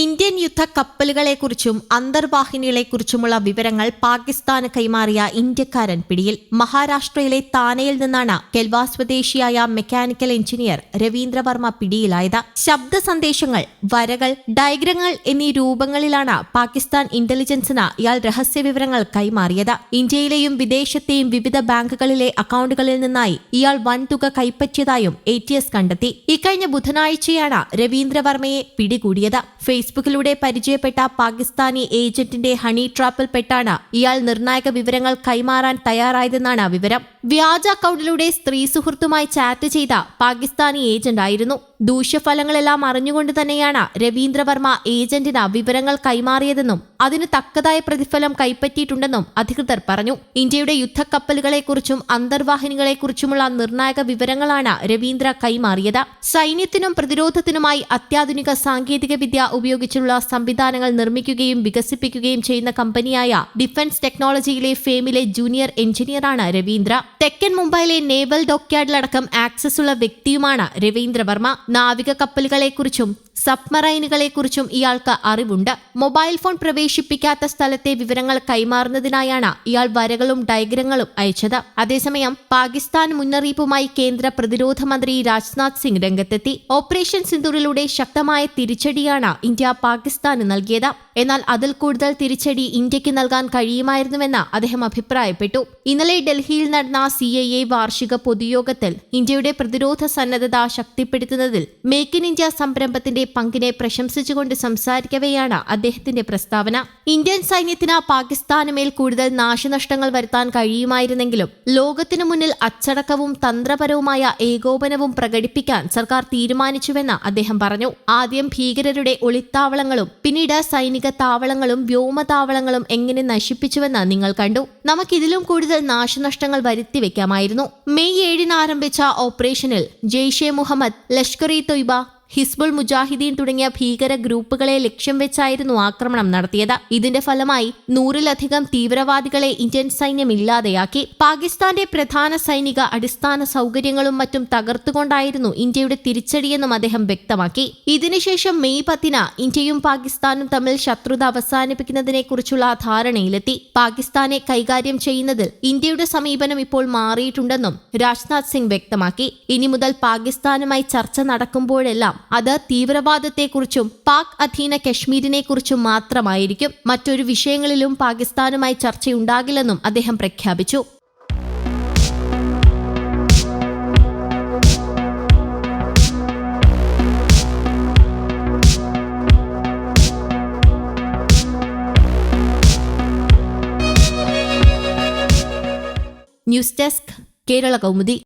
Indian യുദ്ധ കപ്പലുകളെക്കുറിച്ചും അന്തർവാഹിനികളെക്കുറിച്ചുമുള്ള വിവരങ്ങൾ പാകിസ്ഥാന് കൈമാറിയ ഇന്ത്യക്കാരൻ പിടിയിൽ. മഹാരാഷ്ട്രയിലെ താനയിൽ നിന്നാണ് കെൽവ സ്വദേശിയായ മെക്കാനിക്കൽ എഞ്ചിനീയർ രവീന്ദ്രവർമ്മ പിടിയിലായത്. ശബ്ദ സന്ദേശങ്ങൾ വരകൾ ഡയഗ്രങ്ങൾ എന്നീ രൂപങ്ങളിലാണ് പാകിസ്ഥാൻ ഇന്റലിജൻസിന് ഇയാൾ രഹസ്യ വിവരങ്ങൾ കൈമാറിയത്. ഇന്ത്യയിലെയും വിദേശത്തെയും വിവിധ ബാങ്കുകളിലെ അക്കൗണ്ടുകളിൽ നിന്നായി ഇയാൾ വൻതുക കൈപ്പറ്റിയതായും എ കണ്ടെത്തി. ഇക്കഴിഞ്ഞ ബുധനാഴ്ചയാണ് രവീന്ദ്രവർമ്മയെ പിടികൂടിയത്. ഫേസ്ബുക്കിലൂടെ പരിചയപ്പെട്ട പാകിസ്ഥാനി ഏജന്റിന്റെ ഹണി ട്രാപ്പിൽപ്പെട്ടാണ് ഇയാൾ നിർണായക വിവരങ്ങൾ കൈമാറാൻ തയ്യാറായതെന്നാണ് വിവരം. വ്യാജ അക്കൗണ്ടിലൂടെ സ്ത്രീ സുഹൃത്തുമായി ചാറ്റ് ചെയ്ത പാകിസ്ഥാനി ഏജന്റായിരുന്നു. ദൂഷ്യഫലങ്ങളെല്ലാം അറിഞ്ഞുകൊണ്ട് തന്നെയാണ് രവീന്ദ്രവർമ്മ ഏജന്റിന് വിവരങ്ങൾ കൈമാറിയതെന്നും അതിന് തക്കതായ പ്രതിഫലം കൈപ്പറ്റിയിട്ടുണ്ടെന്നും അധികൃതർ പറഞ്ഞു. ഇന്ത്യയുടെ യുദ്ധക്കപ്പലുകളെക്കുറിച്ചും അന്തർവാഹിനികളെക്കുറിച്ചുമുള്ള നിർണായക വിവരങ്ങളാണ് രവീന്ദ്ര കൈമാറിയത്. സൈന്യത്തിനും പ്രതിരോധത്തിനുമായി അത്യാധുനിക സാങ്കേതികവിദ്യ ഉപയോഗിച്ചുള്ള സംവിധാനങ്ങൾ നിർമ്മിക്കുകയും വികസിപ്പിക്കുകയും ചെയ്യുന്ന കമ്പനിയായ ഡിഫൻസ് ടെക്നോളജിയിലെ ഫേമിലെ ജൂനിയർ എഞ്ചിനീയറാണ് രവീന്ദ്ര. തെക്കൻ മുംബൈയിലെ നേവൽ ഡോക്യാർഡിലടക്കം ആക്സസ് ഉള്ള വ്യക്തിയുമാണ് രവീന്ദ്രവർമ്മ നാവിക കപ്പലുകളെക്കുറിച്ചും സബ്മറൈനുകളെക്കുറിച്ചും ഇയാൾക്ക് അറിവുണ്ട്. മൊബൈൽ ഫോൺ പ്രവേശിപ്പിക്കാത്ത സ്ഥലത്തെ വിവരങ്ങൾ കൈമാറുന്നതിനായാണ് ഇയാൾ വരകളും ഡയഗ്രങ്ങളും അയച്ചത്. അതേസമയം പാകിസ്ഥാൻ മുന്നറിയിപ്പുമായി കേന്ദ്ര പ്രതിരോധ മന്ത്രി രാജ്നാഥ് സിംഗ് രംഗത്തെത്തി. ഓപ്പറേഷൻ സിന്ദൂറിലൂടെ ശക്തമായ തിരിച്ചടിയാണ് ഇന്ത്യ പാകിസ്ഥാന് നൽകിയത്. എന്നാൽ അതിൽ കൂടുതൽ തിരിച്ചടി ഇന്ത്യയ്ക്ക് നൽകാൻ കഴിയുമായിരുന്നുവെന്ന് അദ്ദേഹം അഭിപ്രായപ്പെട്ടു. ഇന്നലെ ഡൽഹിയിൽ നടന്ന സി ഐ എ വാർഷിക പൊതുയോഗത്തിൽ ഇന്ത്യയുടെ പ്രതിരോധ സന്നദ്ധത ശക്തിപ്പെടുത്തുന്നതിൽ മേക്ക് ഇൻ ഇന്ത്യ സംരംഭത്തിന്റെ പങ്കിനെ പ്രശംസിച്ചുകൊണ്ട് സംസാരിക്കവെയാണ് അദ്ദേഹത്തിന്റെ പ്രസ്താവന. ഇന്ത്യൻ സൈന്യത്തിന് പാകിസ്ഥാന് മേൽ കൂടുതൽ നാശനഷ്ടങ്ങൾ വരുത്താൻ കഴിയുമായിരുന്നെങ്കിലും ലോകത്തിനു മുന്നിൽ അച്ചടക്കവും തന്ത്രപരവുമായ ഏകോപനവും പ്രകടിപ്പിക്കാൻ സർക്കാർ തീരുമാനിച്ചുവെന്ന് അദ്ദേഹം പറഞ്ഞു. ആദ്യം ഭീകരരുടെ ഒളിത്താവളങ്ങളും പിന്നീട് സൈനിക താവളങ്ങളും വ്യോമതാവളങ്ങളും എങ്ങനെ നശിപ്പിച്ചുവെന്ന് നിങ്ങൾ കണ്ടു. നമുക്കിതിലും കൂടുതൽ നാശനഷ്ടങ്ങൾ വരുത്തിവെക്കാമായിരുന്നു മെയ് ഏഴിന് ആരംഭിച്ച ഓപ്പറേഷനിൽ ജെയ്ഷെ മുഹമ്മദ് ലഷ്കർ ഇ തൊയ്ബ ഹിസ്ബുൾ മുജാഹിദീൻ തുടങ്ങിയ ഭീകര ഗ്രൂപ്പുകളെ ലക്ഷ്യം വെച്ചായിരുന്നു ആക്രമണം നടത്തിയത്. ഇതിന്റെ ഫലമായി നൂറിലധികം തീവ്രവാദികളെ ഇന്ത്യൻ സൈന്യം ഇല്ലാതെയാക്കി. പാകിസ്ഥാന്റെ പ്രധാന സൈനിക അടിസ്ഥാന സൗകര്യങ്ങളും മറ്റും തകർത്തുകൊണ്ടായിരുന്നു ഇന്ത്യയുടെ തിരിച്ചടിയെന്നും അദ്ദേഹം വ്യക്തമാക്കി. ഇതിനുശേഷം മെയ് പത്തിന് ഇന്ത്യയും പാകിസ്ഥാനും തമ്മിൽ ശത്രുത അവസാനിപ്പിക്കുന്നതിനെക്കുറിച്ചുള്ള ധാരണയിലെത്തി. പാകിസ്ഥാനെ കൈകാര്യം ചെയ്യുന്നതിൽ ഇന്ത്യയുടെ സമീപനം ഇപ്പോൾ മാറിയിട്ടുണ്ടെന്നും രാജ്നാഥ് സിംഗ് വ്യക്തമാക്കി. ഇനി മുതൽ പാകിസ്ഥാനുമായി ചർച്ച നടക്കുമ്പോഴെല്ലാം അത് തീവ്രവാദത്തെക്കുറിച്ചും പാക് അധീന കശ്മീരിനെക്കുറിച്ചും മാത്രമായിരിക്കും. മറ്റൊരു വിഷയങ്ങളിലും പാകിസ്ഥാനുമായി ചർച്ചയുണ്ടാകില്ലെന്നും അദ്ദേഹം പ്രഖ്യാപിച്ചു. News desk Kerala Kaumudi.